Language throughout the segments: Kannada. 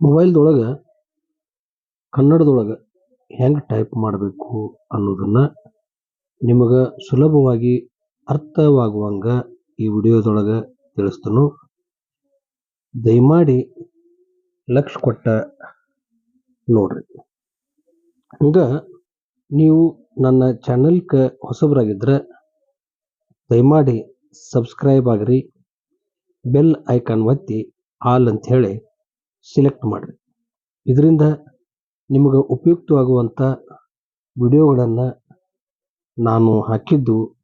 ಮೊಬೈಲ್ದೊಳಗ, ಕನ್ನಡದೊಳಗೆ ಹೆಂಗೆ ಟೈಪ್ ಮಾಡಬೇಕು ಅನ್ನೋದನ್ನು ನಿಮಗೆ ಸುಲಭವಾಗಿ ಅರ್ಥವಾಗುವಂಗ ಈ ವಿಡಿಯೋದೊಳಗೆ ತಿಳಿಸ್ತನು. ದಯಮಾಡಿ ಲಕ್ಷ ಕೊಟ್ಟ ನೋಡ್ರಿ. ಹಂಗೆ ನೀವು ನನ್ನ ಚಾನಲ್ಕ ಹೊಸಬರಾಗಿದ್ರ ದಯಮಾಡಿ ಸಬ್ಸ್ಕ್ರೈಬ್ ಆಗ್ರಿ ಬೆಲ್ ಐಕಾನ್ ಒತ್ತಿ ಆಲ್ ಹೇಳಿ ಸೆಲೆಕ್ಟ್ ಮಾಡಿರಿ. ಇದರಿಂದ ನಿಮಗೆ ಉಪಯುಕ್ತವಾಗುವಂಥ ವಿಡಿಯೋಗಳನ್ನು ನಾನು ಹಾಕಿದ್ದು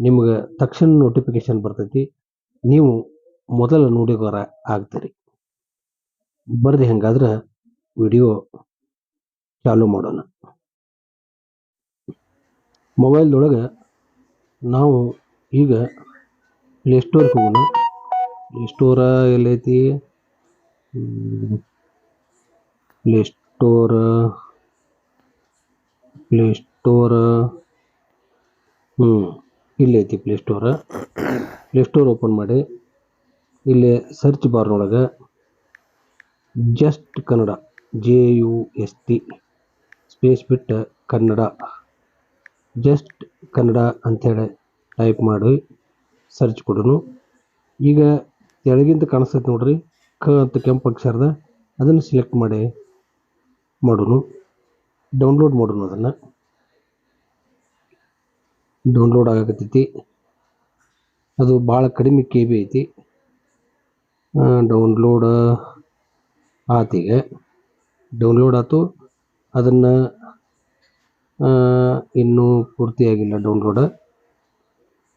ನಿಮ್ಗೆ ತಕ್ಷಣ ನೋಟಿಫಿಕೇಶನ್ ಬರ್ತೈತಿ. ನೀವು ಮೊದಲ ನೋಡಿಗೋರ ಆಗ್ತೀರಿ. ಬರ್ರಿ ಹಂಗಾದ್ರೆ ವಿಡಿಯೋ ಚಾಲು ಮಾಡೋಣ. ಮೊಬೈಲ್ದೊಳಗೆ ನಾವು ಈಗ ಪ್ಲೇಸ್ಟೋರ್ಗೆ ಹೋಗೋಣ. ಪ್ಲೇಸ್ಟೋರ ಎಲ್ಲೈತಿ. ಪ್ಲೇಸ್ಟೋರ ಪ್ಲೇಸ್ಟೋರ ಹ್ಞೂ ಇಲ್ಲೈತಿ ಪ್ಲೇ ಸ್ಟೋರ್. ಓಪನ್ ಮಾಡಿ, ಇಲ್ಲಿ search ಬಾರ್ನೊಳಗೆ just Kannada, J U S T, space ಬಿಟ್ಟು ಕನ್ನಡ, ಜಸ್ಟ್ ಕನ್ನಡ ಅಂಥೇಳಿ ಟೈಪ್ ಮಾಡಿ ಸರ್ಚ್ ಕೊಡೋನು. ಈಗ ಕೆಳಗಿಂದ ಕಾಣಿಸ್ತೈತೆ ನೋಡ್ರಿ. ಕ ಅಂತ ಕೆಂಪು ಅಕ್ಷರದ ಅದನ್ನು ಸೆಲೆಕ್ಟ್ ಮಾಡಿ, ಮಾಡೋನು. ಡೌನ್ಲೋಡ್ ಮಾಡೋನು ಅದನ್ನು. ಡೌನ್ಲೋಡ್ ಆಗಕತ್ತೈತಿ. ಅದು ಭಾಳ ಕಡಿಮೆ ಕೆ ಬಿ ಐತಿ. ಡೌನ್ಲೋಡ್ ಆತೀಗ ಡೌನ್ಲೋಡ್ ಆಯ್ತು ಅದನ್ನು ಇನ್ನೂ ಪೂರ್ತಿಯಾಗಿಲ್ಲ ಡೌನ್ಲೋಡ್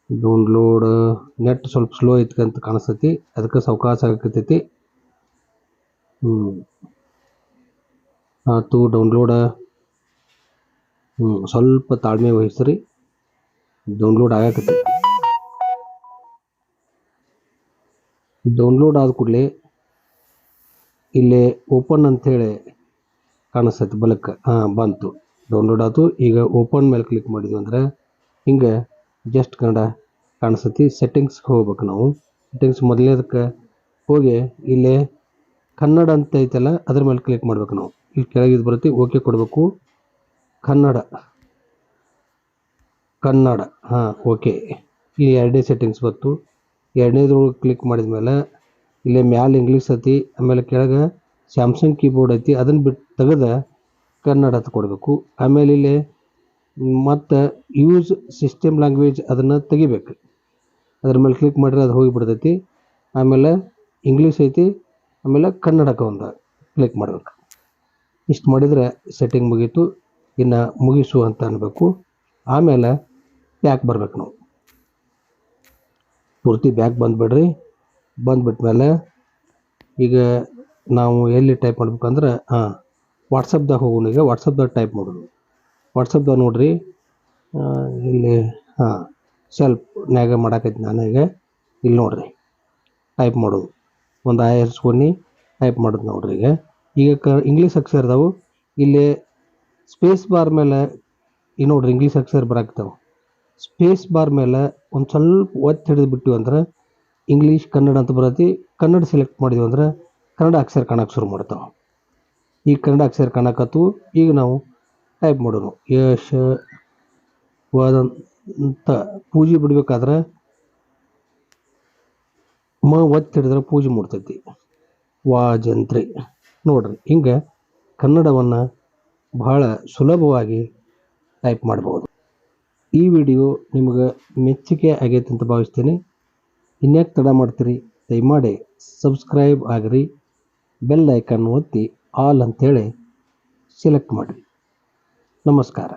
ಡೌನ್ಲೋಡ್ ನೆಟ್ ಸ್ವಲ್ಪ ಸ್ಲೋ ಐತ್ಕಂತ ಕಾಣಿಸ್ತೈತಿ. ಅದಕ್ಕೆ ಸಾವಕಾಶ ಆಗಕತ್ತೈತಿ. ಆಯ್ತು ಡೌನ್ಲೋಡ ಹ್ಞೂ ಸ್ವಲ್ಪ ತಾಳ್ಮೆ ವಹಿಸ್ರಿ. ಡೌನ್ಲೋಡ್ ಆಗಕತ್ತೆ. ಡೌನ್ಲೋಡ್ ಆದ ಕೂಡಲೇ ಇಲ್ಲೇ ಓಪನ್ ಅಂಥೇಳಿ ಕಾಣಿಸ್ತೈತೆ ಬಲಕ್ಕೆ. ಹಾಂ, ಬಂತು. ಡೌನ್ಲೋಡ್ ಆಯಿತು ಈಗ ಓಪನ್ ಮೇಲೆ ಕ್ಲಿಕ್ ಮಾಡಿದ್ವಿ ಅಂದ್ರೆ ಹಿಂಗೆ ಜಸ್ಟ್ ಕನ್ನಡ ಕಾಣಿಸ್ತೈತಿ. ಸೆಟ್ಟಿಂಗ್ಸ್ಗೆ ಹೋಗ್ಬೇಕು ನಾವು. ಸೆಟ್ಟಿಂಗ್ಸ್ ಮೊದಲನೇದಕ್ಕೆ ಹೋಗಿ ಇಲ್ಲಿ ಕನ್ನಡ ಅಂತ ಐತಲ್ಲ, ಅದ್ರ ಮೇಲೆ ಕ್ಲಿಕ್ ಮಾಡ್ಬೇಕು ನಾವು. ಇಲ್ಲಿ ಕೆಳಗಿದ್ದು ಬರುತ್ತೆ ಓಕೆ ಕೊಡಬೇಕು. ಕನ್ನಡ. ಕನ್ನಡ, ಹಾಂ ಓಕೆ ಈ ಎರಡನೇ ಸೆಟ್ಟಿಂಗ್ಸ್ ಬಂತು. ಎರಡನೇದ್ರೊಳಗೆ ಕ್ಲಿಕ್ ಮಾಡಿದ ಮೇಲೆ, ಇಲ್ಲಿ ಮ್ಯಾಲೆ ಇಂಗ್ಲೀಷ್ ಐತಿ, ಆಮೇಲೆ ಕೆಳಗೆ ಸ್ಯಾಮ್ಸಂಗ್ ಕೀಬೋರ್ಡ್ ಐತಿ, ಅದನ್ನು ಬಿಟ್ಟು ತೆಗೆದ ಕನ್ನಡ ಅಂತ ಕೊಡಬೇಕು. ಆಮೇಲೆ ಇಲ್ಲಿ ಮತ್ತು ಯೂಸ್ ಸಿಸ್ಟಮ್ ಲ್ಯಾಂಗ್ವೇಜ್ ಅದನ್ನು ತೆಗಿಬೇಕು. ಅದ್ರ ಮೇಲೆ ಕ್ಲಿಕ್ ಮಾಡಿದ್ರೆ ಅದು ಹೋಗಿ ಬಿಡ್ತೈತಿ ಆಮೇಲೆ ಇಂಗ್ಲೀಷ್ ಐತಿ ಆಮೇಲೆ ಕನ್ನಡಕ್ಕೆ ಒಂದು ಕ್ಲಿಕ್ ಮಾಡಬೇಕು. ಇಷ್ಟು ಮಾಡಿದರೆ ಸೆಟ್ಟಿಂಗ್ ಮುಗೀತು, ಇನ್ನು ಮುಗಿಸು ಅಂತ ಅನ್ನಬೇಕು ಆಮೇಲೆ ಬ್ಯಾಕ್ ಬರ್ಬೇಕು ನಾವು. ಪೂರ್ತಿ ಬ್ಯಾಕ್ ಬಂದುಬಿಡ್ರಿ. ಬಂದುಬಿಟ್ಮೇಲೆ ಈಗ ನಾವು ಎಲ್ಲಿ ಟೈಪ್ ಮಾಡ್ಬೇಕಂದ್ರೆ, ಹಾಂ ವಾಟ್ಸಪ್ದಾಗ ಹೋಗೋಣ ಈಗ. ವಾಟ್ಸಪ್ದಾಗ ಟೈಪ್ ಮಾಡೋದು. ವಾಟ್ಸಪ್ದಾಗ ನೋಡ್ರಿ ಇಲ್ಲಿ, ಹಾಂ ಸೆಲ್ಫ್ ನ್ಯಾಗ ಮಾಡಾಕೈತಿ ನಾನು ಈಗ ಇಲ್ಲಿ ನೋಡ್ರಿ ಟೈಪ್ ಮಾಡೋದು. ಒಂದು ಆಯ್ ಟೈಪ್ ಮಾಡೋದು ನೋಡ್ರಿ ಈಗ. ಈಗ ಕ ಇಂಗ್ಲೀಷ್ ಅಕ್ಷರ ಅದಾವು. ಇಲ್ಲಿ ಸ್ಪೇಸ್ ಬಾರ್ ಮೇಲೆ ಈಗ ನೋಡ್ರಿ ಇಂಗ್ಲೀಷ್ ಅಕ್ಷರ ಬರಾಕ್ತಾವೆ ಸ್ಪೇಸ್ ಬಾರ್ ಮೇಲೆ ಒಂದು ಸ್ವಲ್ಪ ಒತ್ತಿ ಹಿಡಿದು ಬಿಟ್ಟಿವಿ ಅಂದ್ರೆ ಇಂಗ್ಲೀಷ್ ಕನ್ನಡ ಅಂತ ಬರತ್ತಿ. ಕನ್ನಡ ಸೆಲೆಕ್ಟ್ ಮಾಡಿದ್ವಿ ಅಂದ್ರೆ ಕನ್ನಡ ಅಕ್ಷರ ಕಾಣಕ್ಕೆ ಶುರು ಮಾಡ್ತಾವೆ. ಈ ಕನ್ನಡ ಅಕ್ಷರ ಕಾಣಕತ್ತು ಈಗ ನಾವು ಟೈಪ್ ಮಾಡೋನು ಯಶ, ವದಂತ, ಪೂಜೆ ಬಿಡ್ಬೇಕಾದ್ರೆ ಮ ಒತ್ತಿ ಹಿಡಿದ್ರೆ ಪೂಜೆ ಮೂಡ್ತೈತಿ ವಾಜಂತ್ರಿ ನೋಡ್ರಿ, ಹಿಂಗೆ ಕನ್ನಡವನ್ನು ಬಹಳ ಸುಲಭವಾಗಿ ಟೈಪ್ ಮಾಡ್ಬೋದು. ಈ ವಿಡಿಯೋ ನಿಮ್ಗೆ ಮೆಚ್ಚುಗೆ ಆಗೈತೆ ಅಂತ ಭಾವಿಸ್ತೀನಿ. ಇನ್ಯಾಕೆ ತಡ ಮಾಡ್ತೀರಿ, ದಯಮಾಡಿ ಸಬ್ಸ್ಕ್ರೈಬ್ ಆಗಿರಿ. ಬೆಲ್ ಐಕನ್ ಒತ್ತಿ ಆಲ್ ಅಂತೇಳಿ ಸೆಲೆಕ್ಟ್ ಮಾಡಿರಿ. ನಮಸ್ಕಾರ.